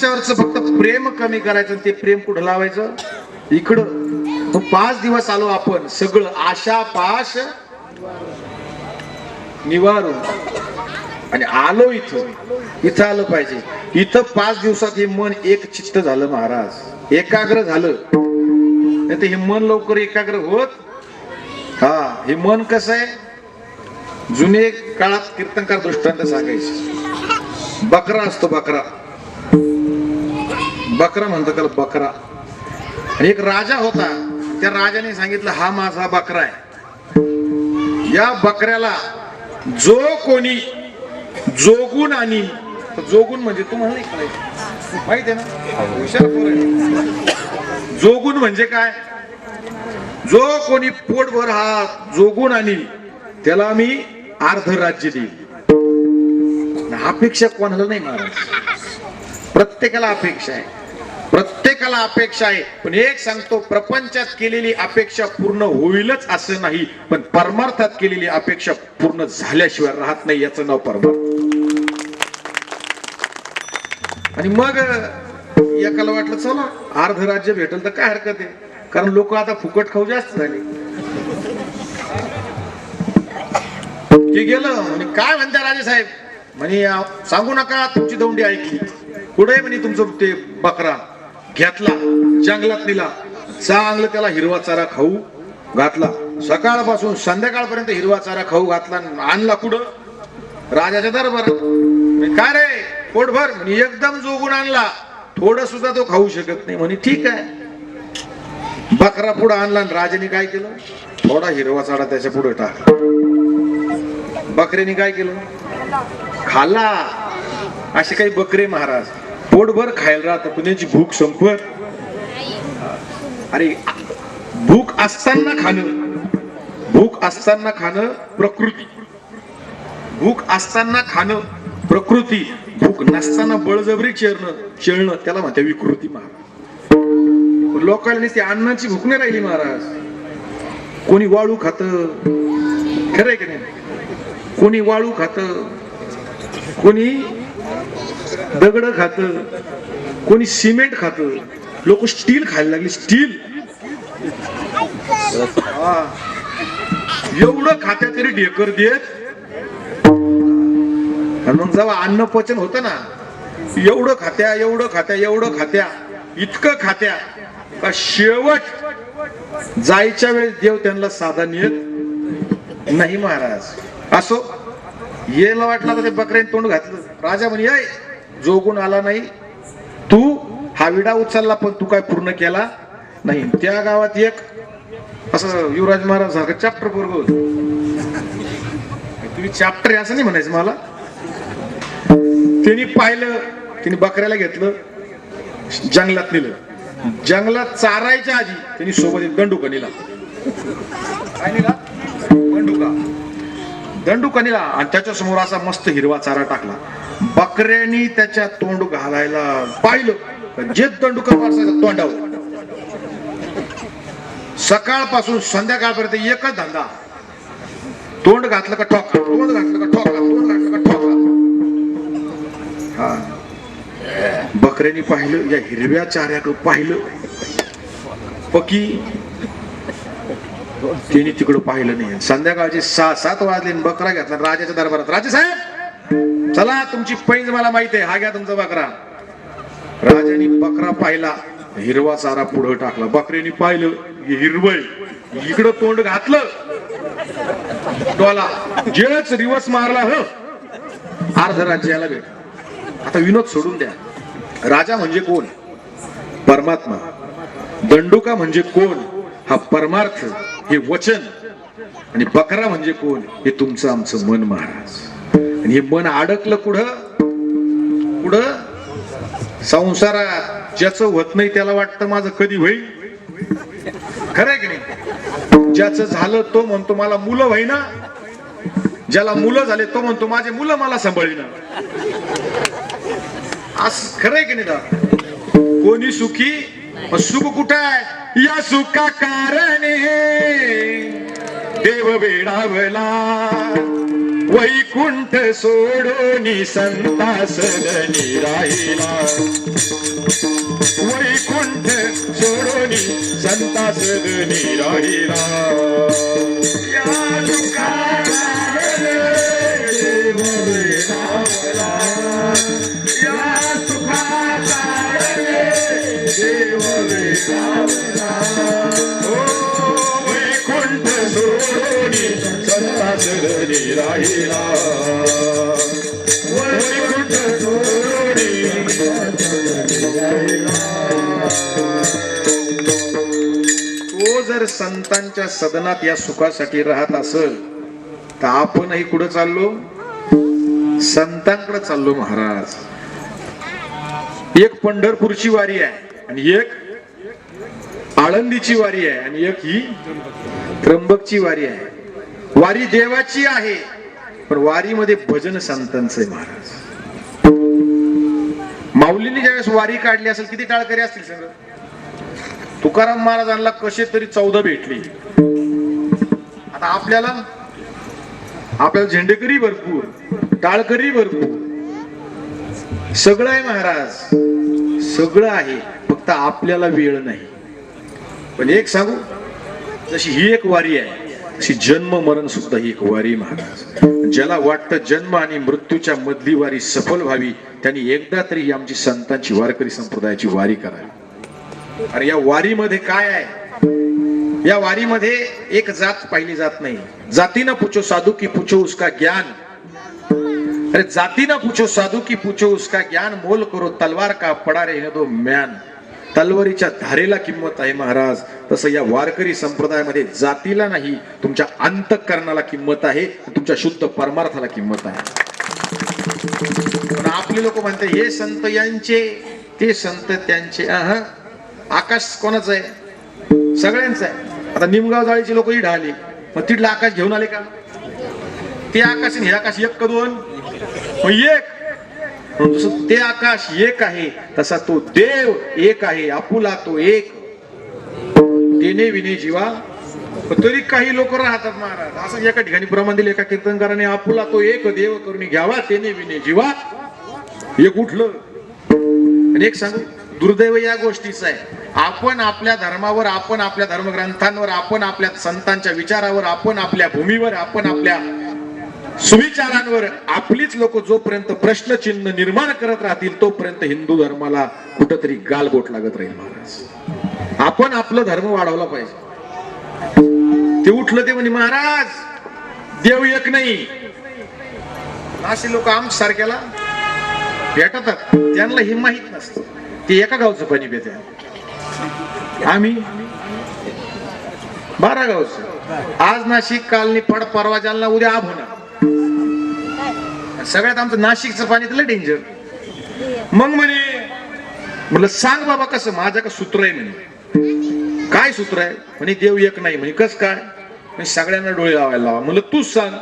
त्याच्यावरच फक्त प्रेम कमी करायचं आणि ते प्रेम कुठं लावायचं? इकडं. पाच दिवस आलो आपण सगळं आशा पाश निवारून. आणि आलो इथं. इथं आलं पाहिजे. इथं पाच दिवसात हे मन एक चित्त झालं महाराज. एकाग्र झालं. नाही तर हे मन लवकर एकाग्र होत. हा हे मन कसं आहे? जुने काळात कीर्तनकार दृष्टांत सांगायचे. बकरा असतो बकरा. बकरा म्हणतो त्याला बकरा. आणि एक राजा होता त्या राजाने सांगितलं हा माझा बकरा आहे. या बकऱ्याला जो कोणी जोगून आणि जोगून म्हणजे तुम्हाला नाही कळायचं माहिती आहे ना? हुशार जोगून म्हणजे काय? जो कोणी पोटभर हा जोगून आणि त्याला मी अर्ध राज्य देईल अपेक्षा कोणाला नाही महाराज प्रत्येकाला अपेक्षा आहे. प्रत्येकाला अपेक्षा आहे. पण एक सांगतो प्रपंचात केलेली अपेक्षा पूर्ण होईलच असं नाही पण परमार्थात केलेली अपेक्षा पूर्ण झाल्याशिवाय राहत नाही याचं नाव परमार्थ. आणि मग एकाला वाटलं चला अर्ध राज्य भेटल तर काय हरकत आहे? कारण लोक आता फुकट खाऊ जास्त झाले. ते गेलं म्हणे काय म्हणता राजे साहेब? म्हणे सांगू नका तुमची दौंडी ऐकली. कुठे म्हणे तुमचं ते बकरा? घेतला जंगलात दिला चांगलं त्याला हिरवा चारा खाऊ घातला. सकाळपासून संध्याकाळपर्यंत हिरवा चारा खाऊ घातला आणि आणला कुठं? राजाच्या दरबारात. काय रे? पोटभर. मी एकदम जोगून आणला. थोडं सुद्धा तो खाऊ शकत नाही. म्हणे ठीक आहे. बकरा पुढे आणला आणि राजाने काय केलं? थोडा हिरवा चारा त्याच्या पुढे टाक बकऱ्याने काय केलं? खाल्ला. असे काही बकरे महाराज. पोटभर खायला राहतं. पण त्यांची भूक संपत अरे भूक असताना खाणं. भूक असताना खाणं प्रकृती. भूक असताना खाणं प्रकृती. भूक नसताना बळजबरी चेरणं चेळणं त्याला म्हणते विकृती महाराज. लोकांनी ती अन्नाची भूक नाही राहिली महाराज. कोणी वाळू खात. खरंय की नाही? कोणी वाळू खात. कोणी दगड खात कोणी सिमेंट खात लोक स्टील खायला लागली स्टील. हा. एवढं खात्या तरी ढेकर देत. मग जेव्हा अन्न पचन होत ना एवढं खात्या एवढं खात्या एवढं खात्या इतकं खात्या का शेवट जायच्या वेळेस देव त्यांना साधा येत नाही महाराज. असो येला वाटला तर ते बकऱ्याने तोंड घातलं. राजा म्हणे जो जोगून आला नाही. तू हा विडा उचलला पण तू काय पूर्ण केला नाही. त्या गावात एक असं युवराज महाराज सारखं चॅप्टर पोरग होत. तुम्ही चॅप्टर आहे असं नाही म्हणायचं मला. त्यांनी पाहिलं त्यांनी बकऱ्याला घेतलं जंगलात नेलं. जंगलात चारायच्या आधी त्यांनी सोबत एक दंडुका नेला. काय नेला? दंडुका. दंडुका नेला आणि त्याच्यासमोर असा मस्त हिरवा चारा टाकला. बकऱ्यानी त्याच्या तोंड घालायला पाहिलं. जे दंडुका माणसाच्या तोंडावर. सकाळपासून संध्याकाळपर्यंत एकच धंदा. तोंड घातलं का ठोका तोंड घातलं का ठोका तोंड घातलं का ठोका हा. बकऱ्यानी पाहिलं या हिरव्या चाऱ्याकडं पाहिलं. पकी. तिने तिकडं पाहिलं नाही. संध्याकाळचे सहा सात वाजले बकरा घेतला राजाच्या दरबारात. राजे साहेब! चला तुमची पैज मला माहिती आहे. हा घ्या तुमचा बकरा. राजाने बकरा पाहिला. हिरवा चारा पुढं टाकला. बकरीने पाहिलं हिरवळ. हिरवय इकडं तोंड घातलं. डोला जेच रिवर्स मारला ह. अर्ध राज्याला भेट आता विनोद सोडून द्या. राजा म्हणजे कोण? परमात्मा. दंडुका म्हणजे कोण? हा परमार्थ हे वचन. आणि बकरा म्हणजे कोण? हे तुमचं आमचं मन महाराज. आणि हे मन अडकलं कुठं? कुठं? संसारात. ज्याचं होत नाही त्याला वाटतं माझं कधी होईल. खरंय की नाही? ज्याचं झालं तो म्हणतो मला मुलं होईना ज्याला मुलं झाले तो म्हणतो माझे मुलं मला सांभाळीना. असं खरंय की नाही दा? कोणी सुखी? सुख कुठं आहे? या सुखा कारण देव वेडावला वैकुंठ सोडून संता राहिला. वैकुंठ सोडोनी संता सदनी राहिला राहिला वैकुंठ तो जर संतांच्या सदनात या सुखासाठी राहत असेल तर आपणही कुठं चाललो? संतांकडे चाललो महाराज. एक पंढरपूरची वारी आहे आणि एक आळंदीची वारी आहे आणि एक ही त्र्यंबकची वारी आहे. वारी देवाची आहे. पण वारीमध्ये भजन संतांचं आहे महाराज. माऊलीने ज्यावेळेस वारी काढली असेल किती टाळकरी असतील सगळं? तुकाराम महाराजांना कसे तरी चौदा भेटली. आता आपल्याला आपल्याला झेंडेकरी भरपूर टाळकरी भरपूर. सगळं आहे महाराज. सगळं आहे फक्त आपल्याला वेळ नाही. पण एक सांगू जशी ही एक वारी आहे तशी जन्म मरण सुद्धा ही एक वारी महाराज. ज्याला वाटतं जन्म आणि मृत्यूच्या मधली वारी सफल व्हावी त्यांनी एकदा तरी ही आमची संतांची वारकरी संप्रदायाची वारी करावी. अरे या वारीमध्ये काय आहे? या वारीमध्ये एक जात पाहिली जात नाही. जातीनं पुछो साधू की पुछो उसका ज्ञान. अरे जातीनं पुछो साधू की पुछो उसका ज्ञान मोल करो तलवार का पडा रे दो म्यान. तलवारीच्या धारेला किंमत आहे महाराज. तसं या वारकरी संप्रदायामध्ये जातीला नाही तुमच्या अंतकरणाला किंमत आहे तुमच्या शुद्ध परमार्थाला किंमत आहे. पण आपले लोक म्हणते हे संत यांचे ते संत त्यांचे. अह. आकाश कोणाचं आहे? सगळ्यांचं आहे. आता निमगाव जाळीचे लोक ही ढाले मग तिथलं आकाश घेऊन आले का? ते आकाश आणि हे आकाश एक का दोन? मग एक. जसं ते आकाश एक आहे तसा तो देव एक आहे आपुला तो एक. तेने विने जीवा. तरी काही लोक राहतात महाराज. असं एका ठिकाणी प्रमाण दिले एका कीर्तनकाराने आपुला तो एक देव करून घ्यावा तेने विने जीवा. एक उठलं. आणि एक सांगू दुर्दैव या गोष्टीच आहे. आपण आपल्या धर्मावर आपण आपल्या धर्मग्रंथांवर आपण आपल्या संतांच्या विचारावर आपण आपल्या भूमीवर आपण आपल्या सुविचारांवर आपलीच लोक जोपर्यंत प्रश्नचिन्ह निर्माण करत राहतील तोपर्यंत हिंदू धर्माला कुठंतरी गालबोट लागत राहील महाराज. आपण आपलं धर्म वाढवला पाहिजे. ते उठलं ते म्हणे महाराज देव एक नाही. असे लोक आम सारख्याला भेटतात. त्यांना हे माहीत नसतं. ते एका गावचं पाणी पिते आम्ही? बारा गावचं. आज नाशिक काल निफाड परवा जालना उद्या आभ होणार सगळ्यात आमचं नाशिकचं पाणी तर डेंजर मग म्हणे म्हटलं सांग बाबा कसं? माझं का सूत्र आहे म्हणे. काय सूत्र आहे? म्हणे देव एक नाही. म्हणे कस काय? म्हणे सगळ्यांना डोळे लावायला लावा. म्हणलं तूच सांग.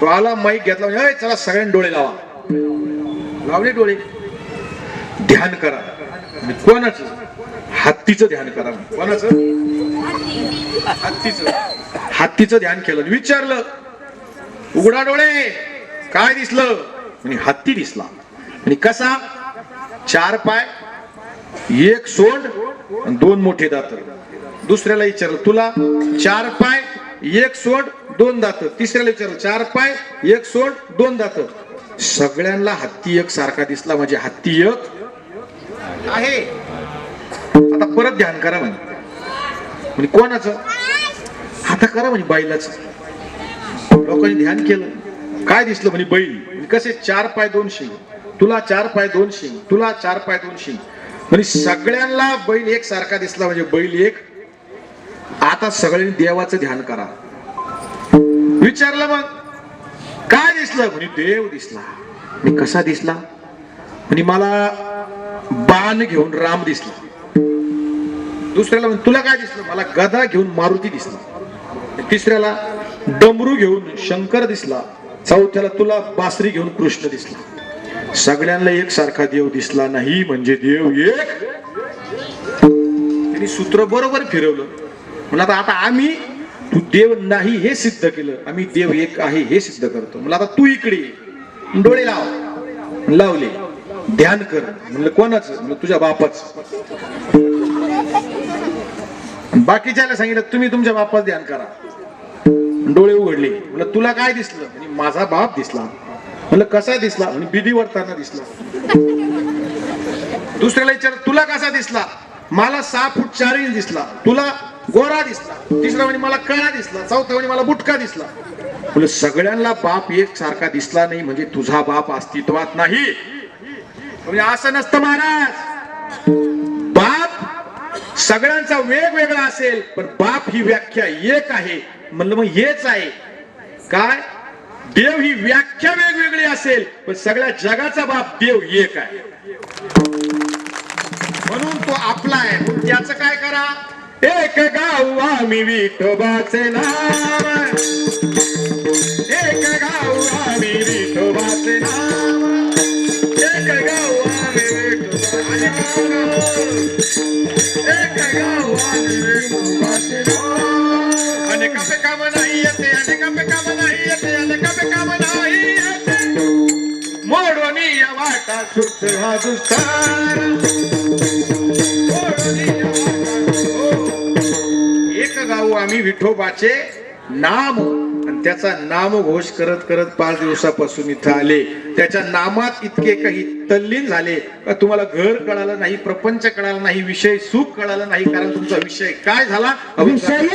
तो आला माईक घेतला म्हणजे "अय, चला सगळ्यांना डोळे लावा. लावले डोळे? ध्यान करा. म्हणजे कोणाचं? हत्तीचं ध्यान करा. कोणाचं? हत्तीचं. हत्तीचं ध्यान केलं. विचारलं. उघडा डोळे. काय दिसलं? म्हणजे हत्ती दिसला. आणि कसा? चार पाय एक सोंड आणि दोन मोठे दात. दुसऱ्याला विचारलं तुला चार पाय एक सोंड दोन दात. तिसऱ्याला विचारलं चार पाय एक सोंड दोन दात. सगळ्यांना हत्ती एक सारखा दिसला म्हणजे हत्ती एक आहे. आता परत ध्यान करा म्हणे. म्हणजे कोणाचं? आता करा म्हणजे बैलाच लोकांनी ध्यान केलं. काय दिसलं म्हणे बैल? कसे चार पाय दोन शिंग. तुला चार पाय दोन शिंग तुला चार पाय दोन शिंग. म्हणजे सगळ्यांना बैल एक सारखा दिसला म्हणजे बैल एक. आता सगळ्यांनी देवाचं ध्यान करा. विचारलं मग काय दिसलं? म्हणे देव दिसला. मी कसा दिसला? म्हणे मला बाण घेऊन राम दिसला. दुसऱ्याला म्हणे तुला काय दिसलं? मला गदा घेऊन मारुती दिसला. तिसऱ्याला डमरू घेऊन शंकर दिसला. चौथ्याला तुला बासरी घेऊन कृष्ण दिसला. सगळ्यांना एक सारखा देव दिसला नाही म्हणजे देव एक. त्यांनी सूत्र बरोबर फिरवलं. म्हणलं आता आता आम्ही तू देव नाही हे सिद्ध केलं. आम्ही देव एक आहे हे सिद्ध करतो. म्हणलं आता तू इकडे डोळे लाव. लावले. ध्यान कर. म्हणलं कोणाच? म्हणलं तुझ्या बापाच. बाकीच्याला सांगितलं तुम्ही तुमच्या बापाच ध्यान करा. डोळे उघडले. म्हणलं तुला काय दिसलं? म्हणजे माझा बाप दिसला. म्हणलं कसा दिसला? म्हणजे बिधी वरताना दिसला. दुसऱ्याला विचार तुला कसा दिसला? मला सहा फूट चार इंच दिसला. तुला गोरा दिसला. तिसरा म्हणजे मला कळा दिसला. चौथा म्हणजे मला बुटका दिसला. म्हणजे सगळ्यांना बाप एक सारखा दिसला नाही म्हणजे तुझा बाप अस्तित्वात नाही. म्हणजे असं नसतं महाराज. बाप सगळ्यांचा वेगवेगळा असेल पण बाप ही व्याख्या एक आहे. म्हणलं मग हेच आहे. काय? देव ही व्याख्या वेगवेगळी असेल पण सगळ्या जगाचा बाप देव एक आहे. म्हणून तो आपला आहे. मग त्याचं काय करा? एक गाव आम्ही विठोबाचे नाव एक गाव आम्ही विठोबाचे नाव एक गाव आम्ही विठोबाचे नाव एक गाव आम्ही विठोबाचे नाव काम नाही येते अनेकापे काम नाही येते अनेकापे काम नाही येते मोडवणी या वाटा सुख हा दुस्तार मोडवणी एक गाऊ आम्ही विठोबाचे नाम आणि त्याचा नामघोष करत करत पाच दिवसापासून इथं आले त्याच्या नामात इतके काही तल्लीन झाले का तुम्हाला घर कळालं नाही प्रपंच कळाला नाही विषय सुख कळाला नाही कारण तुमचा विषय काय झाला? अभंग विषय